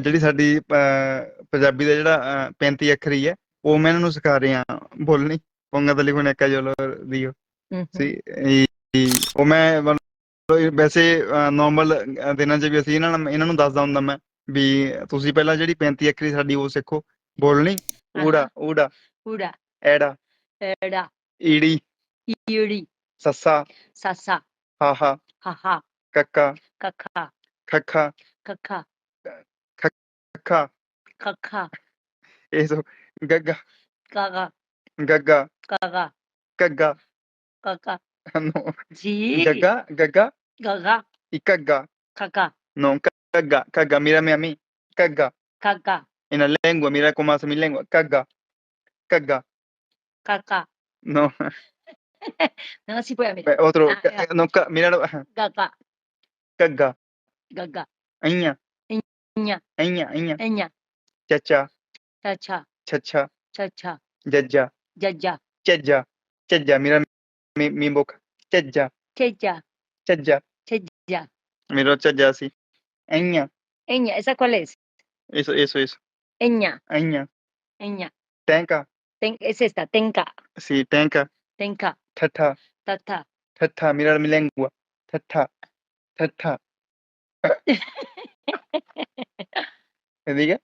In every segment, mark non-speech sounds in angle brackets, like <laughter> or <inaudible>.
ਜਿਹੜੀ ਸਾਡੀ ਪੰਜਾਬੀ ਦਾ ਜਿਹੜਾ ਅਹ, 35 ਅੱਖਰੀ ਹੈ ਉਹ ਮੈਂ ਇਹਨਾਂ ਨੂੰ ਸਿਖਾ ਰਿਹਾ ਬੋਲਣੀ ਪੋਂਗਾ ਤਲੀ ਕੋਨੇ ਕਾ ਜੋਲੋ ਦਿਓ. ਸੀ ਉਹ ਮੈਂ ਵੈਸੇ ਨਾਰਮਲ ਦਿਨਾਂ 'ਚ ਵੀ ਅਸੀਂ ਇਹਨਾਂ ਨੂੰ ਇਹਨਾਂ ਨੂੰ ਦੱਸਦਾ ਹੁੰਦਾ ਮੈਂ ਵੀ ਤੁਸੀਂ ਪਹਿਲਾਂ ਜਿਹੜੀ 35 ਅੱਖਰੀ ਸਾਡੀ ਉਹ ਸਿੱਖੋ। ਬੋਲਣੀ ਊੜਾ ਊੜਾ Ura, ਐੜਾ era, ਈੜੀ iri, ਸੱਸਾ। sasa, ਹਾਹਾ। haha, ਕੱਕਾ। kaka, ਖੱਖਾ। ਖੱਖਾ Ca. Caca. Eso. Gaga. Gaga. Gaga. Gaga. Gaga. Gaga. No. Sí. Gaga, gaga. Gaga. Y caga. Caca. No, caga, caga, mírame a mí. Caga. Caca. En la lengua, mira cómo hace mi lengua. Caga. Caga. Caca. No. no, sí puede mirar. Otro. Ah, no, mira. Gaga. Caga. Gaga. Aña. Enya, enya, enya, enya, caca, caca, caca, caca, jaja, jaja, jaja, jaja, mira mi, mi boca, jaja, jaja, jaja, jaja, mira jaja ya, así, enya, ñ, ¿esa cuál es? Eso, eso, eso, enya, enya, enya, tenka, ten, es esta, tenka, sí, tenka, tenka, tata, tata, tata, mira mi lengua, tata, tata. Diga?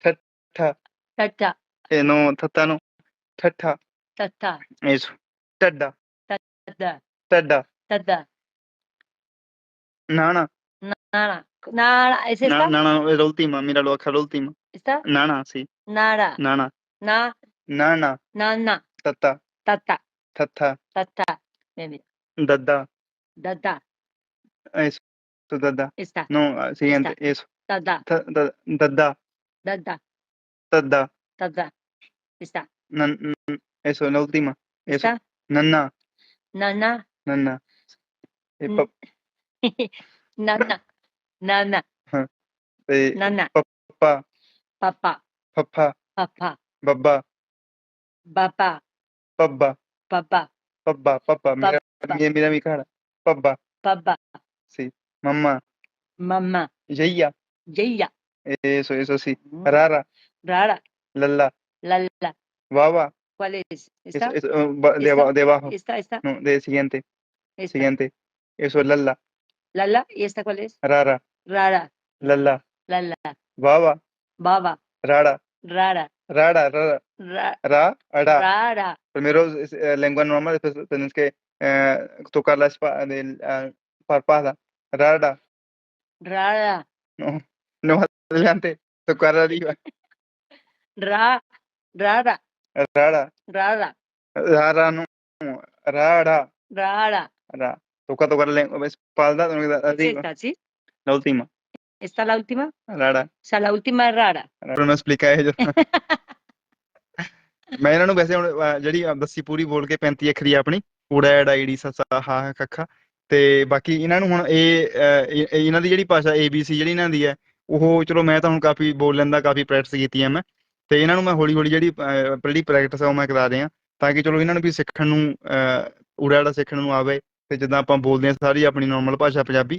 Tata. Tata, Eh, no, tata no. Tata. tata, Eso. Tada. tata, Tada. tata. Nana. Nara, nara, ¿es esta? Na- Nana es la última. Míralo acá, la última. ¿Esta? Nana, sí. Nara, Nana. na, Nana. nana, Tata. tata, Tata. tata. Dada. Dada, Eso. Dada. esta, No, ah, siguiente. Eso. Dada, Dada. dada, Dada. dada. N- Eso, la última. Eso. esta, Nana. nana, Nana. <laughs> Nana, nana, eh, nana, Papá. papá, Papá. papá, Babá. papá, Babá. papá, Papá. Papá. Mira, Papá. mira, mira mi cara. Papá. papá, Sí. Mamá. mamá. Yaya, Eso, eso sí. Rara. rara, Lala. lala. Baba. ¿Cuál es? ¿Esta? eso, uh, ba- de debajo. ¿Esta? ¿Esta? No, de siguiente. ¿Esta? Siguiente. Eso es lala. Lala, ¿y esta cuál es? Rara. Rara, Lala. lala, Baba. baba, Rara. rara, Rara. Rara. ra- Ra. Ra. rara, Primero es, eh, lengua normal, después tienes que eh, tocar la espa- del, ah, parpada. Rara. rara, No. No más adelante. Tocar arriba. ra, rara, Rara. rara, Rara no. Rara. rara. Ra. Toca tocar la espalda, no, Es arriba. esta, ¿sí? La última. ¿Esta la última? Rara. O sea, la última es rara. ਉਹਨੂੰ ਐਕਸਪਲਿਕਾ ਇਹ ਜੋ ਮੈਂ ਇਹਨਾਂ ਨੂੰ ਵੈਸੇ ਹੁਣ ਜਿਹੜੀ ਦੱਸੀ ਪੂਰੀ ਬੋਲ ਕੇ 35 ਅੱਖਰੀ ਆਪਣੀ ਊੜਾ ਐੜਾ ਈੜੀ ਸੱਸਾ ਹਾ ਕੱਖਾ ਤੇ ਬਾਕੀ ਇਹਨਾਂ ਨੂੰ ਹੁਣ ਇਹ- ਇਹਨਾਂ ਦੀ ਜਿਹੜੀ ਭਾਸ਼ਾ ABC ਜਿਹੜੀ ਇਹਨਾਂ ਦੀ ਹੈ ਉਹ ਚਲੋ ਮੈਂ ਤਾਂ ਹੁਣ ਕਾਫੀ ਬੋਲਣ ਦਾ ਕਾਫੀ ਪ੍ਰੈਕਟਿਸ ਕੀਤੀ ਹੈ ਮੈਂ ਤੇ ਇਹਨਾਂ ਨੂੰ ਮੈਂ ਹੌਲੀ ਹੌਲੀ ਜਿਹੜੀ ਅਹ, ਜਿਹੜੀ ਪ੍ਰੈਕਟਿਸ ਆ ਉਹ ਮੈਂ ਕਰਾ ਰਿਹਾ ਤਾਂ ਕਿ ਚਲੋ ਇਹਨਾਂ ਨੂੰ ਵੀ ਸਿੱਖਣ ਨੂੰ ਅਹ, ਊੜਾ ਸਿੱਖਣ ਨੂੰ ਆਵੇ ਤੇ ਜਿੱਦਾਂ ਆਪਾਂ ਬੋਲਦੇ ਹਾਂ ਸਾਰੀ ਆਪਣੀ ਨਾਰਮਲ ਭਾਸ਼ਾ ਪੰਜਾਬੀ